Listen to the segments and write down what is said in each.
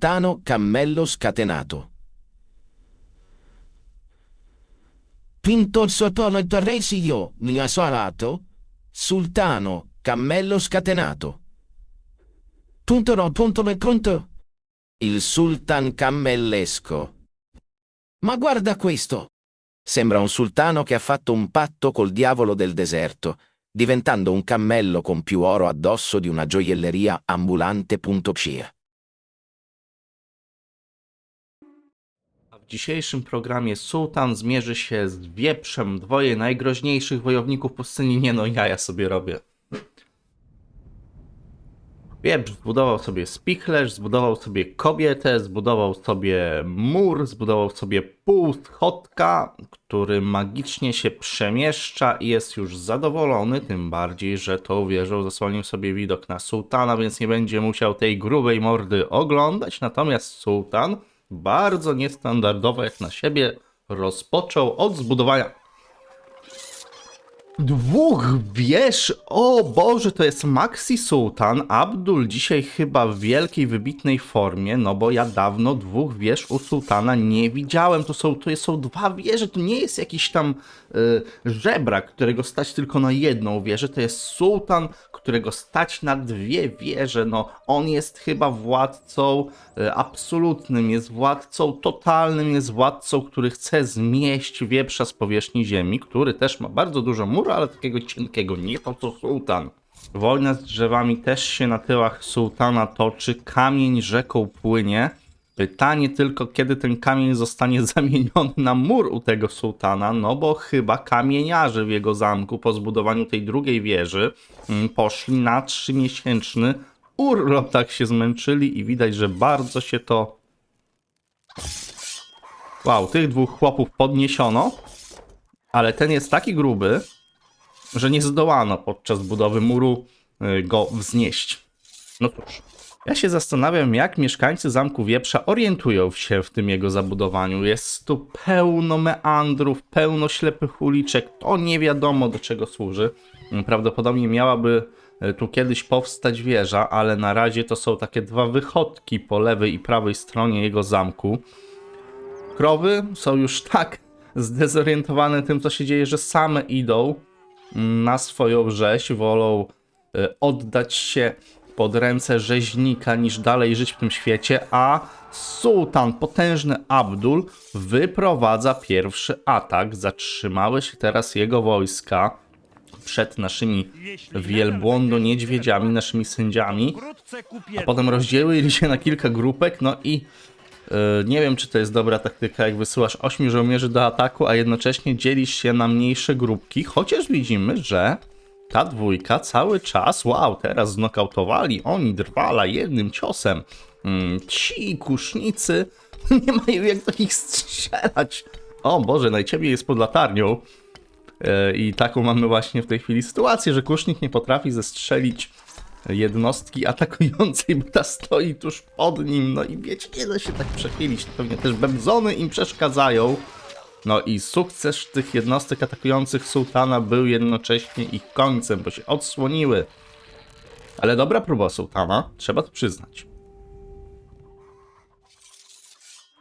sultano cammello scatenato. Pinto sotto il torresio, mi ha salato, sultano cammello scatenato. Punto no punto nel conto. Il sultan cammellesco. Ma guarda questo! Sembra un sultano che ha fatto un patto col diavolo del deserto, diventando un cammello con più oro addosso di una gioielleria ambulante.psia. dzisiejszym programie Sultan zmierzy się z wieprzem, dwoje najgroźniejszych wojowników pustyni. Nie no, ja ja sobie robię. Wieprz zbudował sobie spichlerz, zbudował sobie kobietę, zbudował sobie mur, zbudował sobie pół schodka, który magicznie się przemieszcza i jest już zadowolony, tym bardziej, że tą wieżą zasłonił sobie widok na sułtana, więc nie będzie musiał tej grubej mordy oglądać. Natomiast sułtan, bardzo niestandardowo jak na siebie, rozpoczął od zbudowania Dwóch wież! O Boże, to jest Maxi Sultan. Abdul dzisiaj chyba w wielkiej, wybitnej formie, no bo ja dawno dwóch wież u Sultana nie widziałem. To są, to są dwa wieże, to nie jest jakiś tam y, żebrak, którego stać tylko na jedną wieżę. To jest Sultan, którego stać na dwie wieże. No, on jest chyba władcą y, absolutnym, jest władcą totalnym, jest władcą, który chce zmieść wieprza z powierzchni ziemi, który też ma bardzo dużo ale takiego cienkiego, nie to co sułtan. Wojna z drzewami też się na tyłach sułtana toczy, kamień rzeką płynie. Pytanie tylko, kiedy ten kamień zostanie zamieniony na mur u tego sułtana, no bo chyba kamieniarze w jego zamku po zbudowaniu tej drugiej wieży mm, poszli na trzymiesięczny urlop, tak się zmęczyli i widać, że bardzo się to... Wow, tych dwóch chłopów podniesiono, ale ten jest taki gruby, że nie zdołano podczas budowy muru y, go wznieść. No cóż, ja się zastanawiam, jak mieszkańcy Zamku Wieprza orientują się w tym jego zabudowaniu. Jest tu pełno meandrów, pełno ślepych uliczek, to nie wiadomo do czego służy. Prawdopodobnie miałaby y, tu kiedyś powstać wieża, ale na razie to są takie dwa wychodki po lewej i prawej stronie jego zamku. Krowy są już tak zdezorientowane tym, co się dzieje, że same idą na swoją rzeź, wolą e, oddać się pod ręce rzeźnika niż dalej żyć w tym świecie, a sułtan, potężny Abdul, wyprowadza pierwszy atak. Zatrzymały się teraz jego wojska przed naszymi wielbłądo-niedźwiedziami, naszymi sędziami, a potem rozdzielili się na kilka grupek, no i Nie wiem, czy to jest dobra taktyka, jak wysyłasz 8 żołnierzy do ataku, a jednocześnie dzielisz się na mniejsze grupki, chociaż widzimy, że ta dwójka cały czas, wow, teraz znokautowali oni drwala jednym ciosem. Mm, Ci kusznicy nie mają jak do nich strzelać. O Boże, najciemniej jest pod latarnią. Yy, I taką mamy właśnie w tej chwili sytuację, że kusznik nie potrafi zestrzelić jednostki atakującej, bo ta stoi tuż pod nim. No i wiecie, nie da się tak przechylić. Pewnie też bemzony im przeszkadzają. No i sukces tych jednostek atakujących sułtana był jednocześnie ich końcem, bo się odsłoniły. Ale dobra próba sułtana, trzeba to przyznać.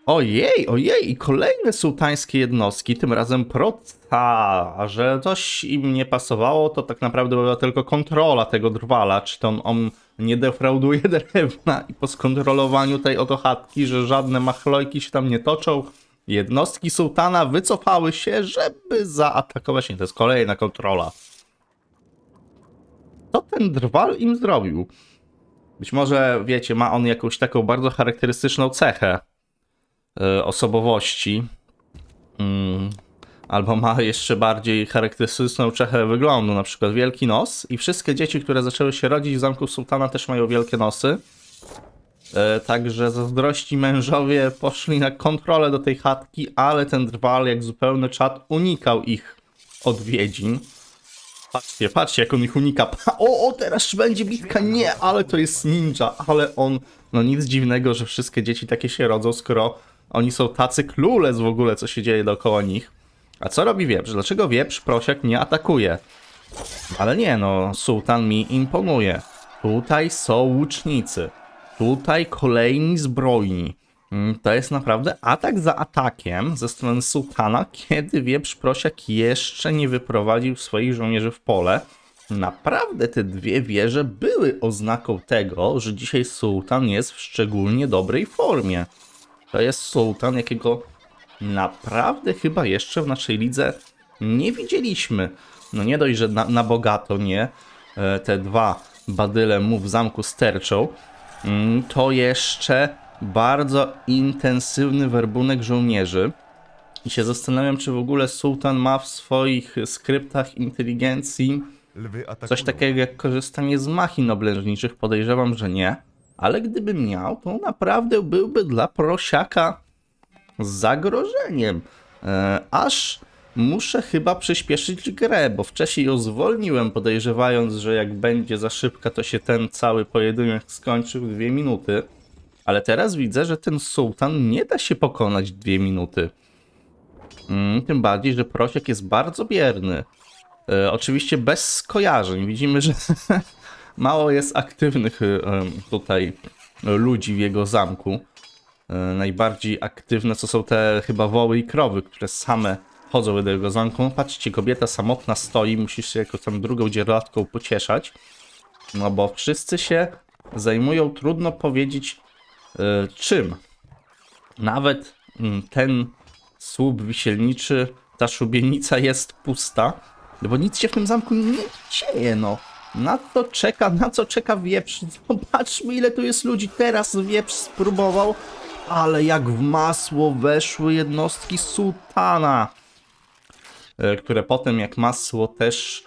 Ojej, ojej, i kolejne sułtańskie jednostki, tym razem prota, a że coś im nie pasowało, to tak naprawdę była tylko kontrola tego drwala, czy to on, on nie defrauduje drewna i po skontrolowaniu tej oto chatki, że żadne machlojki się tam nie toczą, jednostki sułtana wycofały się, żeby zaatakować. Nie, to jest kolejna kontrola. Co ten drwal im zrobił? Być może, wiecie, ma on jakąś taką bardzo charakterystyczną cechę osobowości. Mm, albo ma jeszcze bardziej charakterystyczną cechę wyglądu, na przykład wielki nos. I wszystkie dzieci, które zaczęły się rodzić w zamku sułtana, też mają wielkie nosy. E, Także zazdrości mężowie poszli na kontrolę do tej chatki, ale ten drwal, jak zupełny czat, unikał ich odwiedzin. Patrzcie, patrzcie, jak on ich unika. O, o, teraz będzie bitka. Nie, ale to jest ninja, ale on. No nic dziwnego, że wszystkie dzieci takie się rodzą, skoro oni są tacy clueless w ogóle, co się dzieje dookoła nich. A co robi wieprz? Dlaczego wieprz prosiak nie atakuje? Ale nie, no, sułtan mi imponuje. Tutaj są łucznicy. Tutaj kolejni zbrojni. Mm, To jest naprawdę atak za atakiem ze strony sułtana, kiedy wieprz prosiak jeszcze nie wyprowadził swoich żołnierzy w pole. Naprawdę te dwie wieże były oznaką tego, że dzisiaj sułtan jest w szczególnie dobrej formie. To jest sułtan, jakiego naprawdę chyba jeszcze w naszej lidze nie widzieliśmy. No nie dość, że na, na bogato nie, e, te dwa badyle mu w zamku sterczą, mm, to jeszcze bardzo intensywny werbunek żołnierzy. I się zastanawiam, czy w ogóle sułtan ma w swoich skryptach inteligencji. Coś takiego jak korzystanie z machin oblężniczych, podejrzewam, że nie. Ale gdyby miał, to naprawdę byłby dla prosiaka zagrożeniem. E, aż muszę chyba przyspieszyć grę, bo wcześniej ją zwolniłem, podejrzewając, że jak będzie za szybka, to się ten cały pojedynek skończy w dwie minuty. Ale teraz widzę, że ten sułtan nie da się pokonać w dwie minuty. Mm, tym bardziej, że prosiak jest bardzo bierny. E, oczywiście bez skojarzeń. Widzimy, że mało jest aktywnych em, tutaj ludzi w jego zamku. E, najbardziej aktywne to są te chyba woły i krowy, które same chodzą do jego zamku. Patrzcie, kobieta samotna stoi, musisz się jako tam drugą dzierlatką pocieszać. No bo wszyscy się zajmują, trudno powiedzieć e, czym. Nawet mm, ten słup wisielniczy, ta szubienica jest pusta, no bo nic się w tym zamku nie dzieje, no. Na to czeka, na co czeka wieprz. Zobaczmy, ile tu jest ludzi. Teraz wieprz spróbował, ale jak w masło weszły jednostki sułtana, e, które potem jak masło też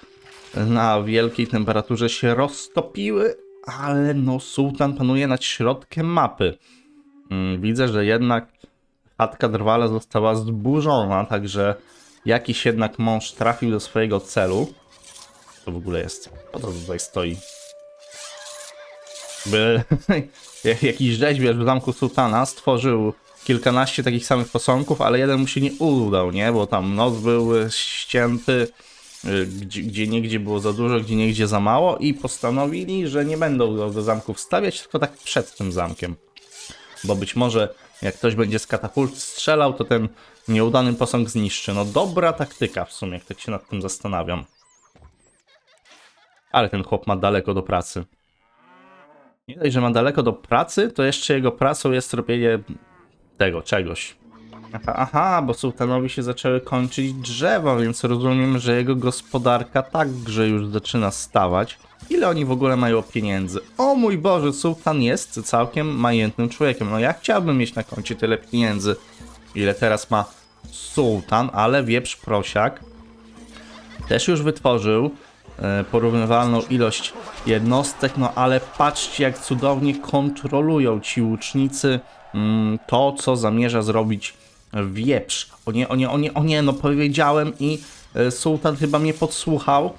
na wielkiej temperaturze się roztopiły, ale no sułtan panuje nad środkiem mapy. Mm, Widzę, że jednak chatka drwala została zburzona, także jakiś jednak mąż trafił do swojego celu. To w ogóle jest. Po to tutaj stoi. By jakiś rzeźbiarz w zamku sułtana stworzył kilkanaście takich samych posągów, ale jeden mu się nie udał, nie? Bo tam nos był y, ścięty, y, gdzie, gdzie niegdzie było za dużo, gdzie niegdzie za mało i postanowili, że nie będą go do zamków stawiać, tylko tak przed tym zamkiem bo być może jak ktoś będzie z katapult strzelał, to ten nieudany posąg zniszczy. No dobra taktyka w sumie, jak tak się nad tym zastanawiam. Ale ten chłop ma daleko do pracy. Nie dość, że ma daleko do pracy, to jeszcze jego pracą jest robienie tego, czegoś. Aha, aha, bo sułtanowi się zaczęły kończyć drzewa, więc rozumiem, że jego gospodarka także już zaczyna stawać. Ile oni w ogóle mają pieniędzy? O mój Boże, sułtan jest całkiem majętnym człowiekiem. No ja chciałbym mieć na koncie tyle pieniędzy, ile teraz ma sułtan, ale wieprz prosiak też już wytworzył porównywalną ilość jednostek, no ale patrzcie jak cudownie kontrolują ci łucznicy mm, to, co zamierza zrobić wieprz. O nie, o nie, o nie, o nie, no powiedziałem i e, sułtan chyba mnie podsłuchał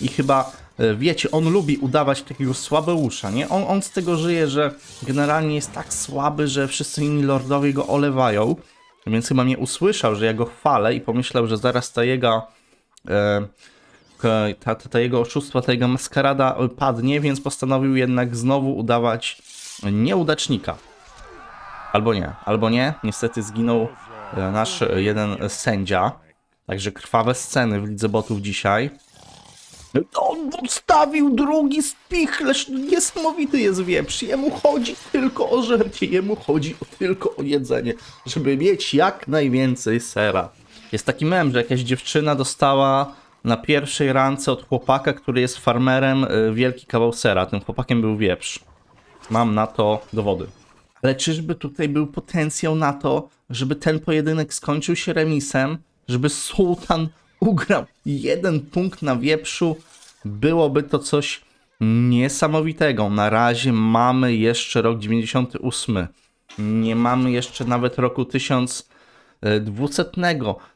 i chyba, e, wiecie, on lubi udawać takiego słabeusza, nie? On, on z tego żyje, że generalnie jest tak słaby, że wszyscy inni lordowie go olewają, więc chyba mnie usłyszał, że ja go chwalę i pomyślał, że zaraz ta jego e, ta, ta, ta jego oszustwa, ta jego maskarada padnie, więc postanowił jednak znowu udawać nieudacznika. Albo nie, albo nie. Niestety zginął e, nasz e, jeden sędzia. Także krwawe sceny w Lidze Botów dzisiaj. On odstawił drugi spichlerz. Niesamowity jest wieprz. Jemu chodzi tylko o żercie, jemu chodzi tylko o jedzenie, żeby mieć jak najwięcej sera. Jest taki mem, że jakaś dziewczyna dostała na pierwszej rance od chłopaka, który jest farmerem, y, wielki kawał sera. Tym chłopakiem był wieprz. Mam na to dowody. Ale czyżby tutaj był potencjał na to, żeby ten pojedynek skończył się remisem, żeby sułtan ugrał jeden punkt na wieprzu? Byłoby to coś niesamowitego. Na razie mamy jeszcze rok 98. Nie mamy jeszcze nawet roku 1200.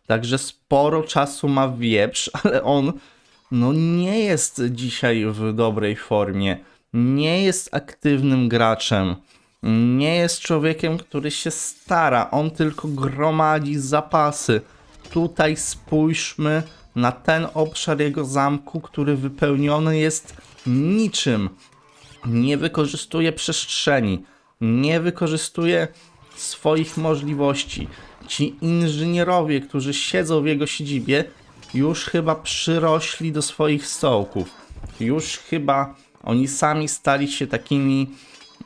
Także sporo czasu ma wieprz, ale on no nie jest dzisiaj w dobrej formie. Nie jest aktywnym graczem. Nie jest człowiekiem, który się stara. On tylko gromadzi zapasy. Tutaj spójrzmy na ten obszar jego zamku, który wypełniony jest niczym. Nie wykorzystuje przestrzeni. nie wykorzystuje swoich możliwości. Ci inżynierowie, którzy siedzą w jego siedzibie, już chyba przyrośli do swoich stołków. Już chyba oni sami stali się takimi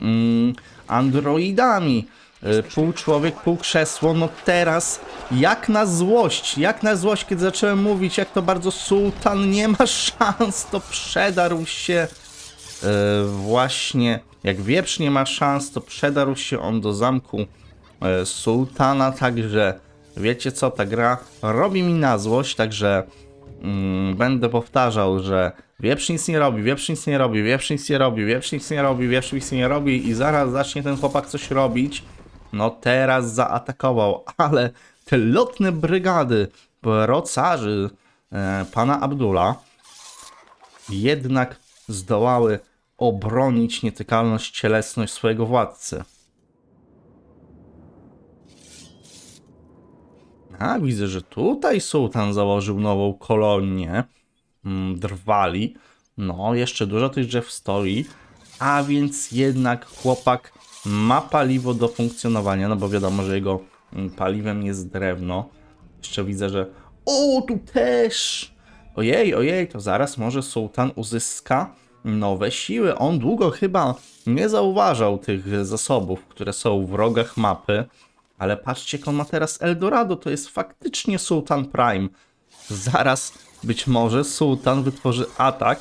mm, androidami. Y, Pół człowiek, pół krzesło. No teraz, jak na złość, jak na złość, kiedy zacząłem mówić, jak to bardzo sułtan nie ma szans, to przedarł się y, właśnie, jak wieprz nie ma szans, to przedarł się on do zamku y, sułtana, także wiecie co, ta gra robi mi na złość, także mm, będę powtarzał, że wieprz nic nie robi, wieprz nic nie robi, wieprz nic nie robi, wieprz nic nie robi, wieprz nic nie robi i zaraz zacznie ten chłopak coś robić. No teraz zaatakował, ale te lotne brygady procarzy e, pana Abdula jednak zdołały obronić nietykalność cielesność swojego władcy. A, widzę, że tutaj sułtan założył nową kolonię mm, drwali. No, jeszcze dużo tych drzew stoi, a więc jednak chłopak ma paliwo do funkcjonowania, no bo wiadomo, że jego mm, paliwem jest drewno. Jeszcze widzę, że o, tu też! Ojej, ojej, to zaraz może sułtan uzyska nowe siły. On długo chyba nie zauważał tych zasobów, które są w rogach mapy. Ale patrzcie, jak on ma teraz Eldorado, to jest faktycznie Sultan Prime. Zaraz być może Sultan wytworzy atak,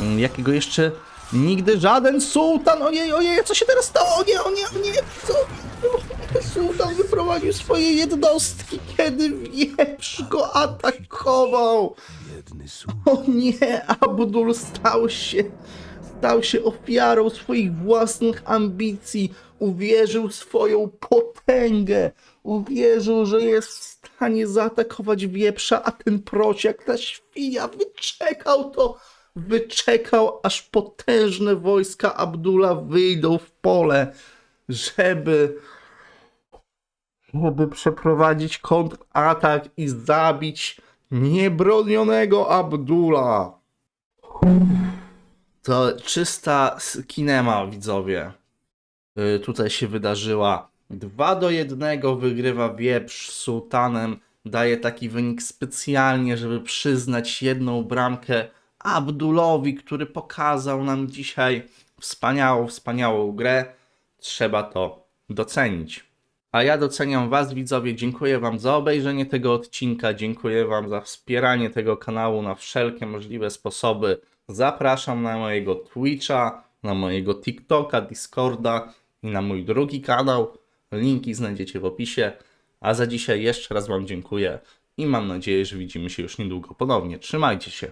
mm, jakiego jeszcze nigdy żaden Sultan. Ojej, ojej, co się teraz stało? O nie, o nie, o nie, co? Sultan wyprowadził swoje jednostki, kiedy wieprz go atakował. O nie, Abdul stał się, stał się ofiarą swoich własnych ambicji. Uwierzył swoją potęgę. Uwierzył, że jest w stanie zaatakować wieprza, a ten prosiak, ta świnia wyczekał to. Wyczekał, aż potężne wojska Abdula wyjdą w pole, żeby żeby przeprowadzić kontratak i zabić niebronionego Abdula. To czysta kinema, widzowie. Y, tutaj się wydarzyła. 2 do 1 wygrywa wieprz z sułtanem. Daje taki wynik specjalnie, żeby przyznać jedną bramkę Abdulowi, który pokazał nam dzisiaj wspaniałą, wspaniałą grę. Trzeba to docenić. A ja doceniam Was, widzowie. Dziękuję Wam za obejrzenie tego odcinka. Dziękuję Wam za wspieranie tego kanału na wszelkie możliwe sposoby. Zapraszam na mojego Twitcha, na mojego TikToka, Discorda i na mój drugi kanał. Linki znajdziecie w opisie. A za dzisiaj jeszcze raz Wam dziękuję i mam nadzieję, że widzimy się już niedługo ponownie. Trzymajcie się.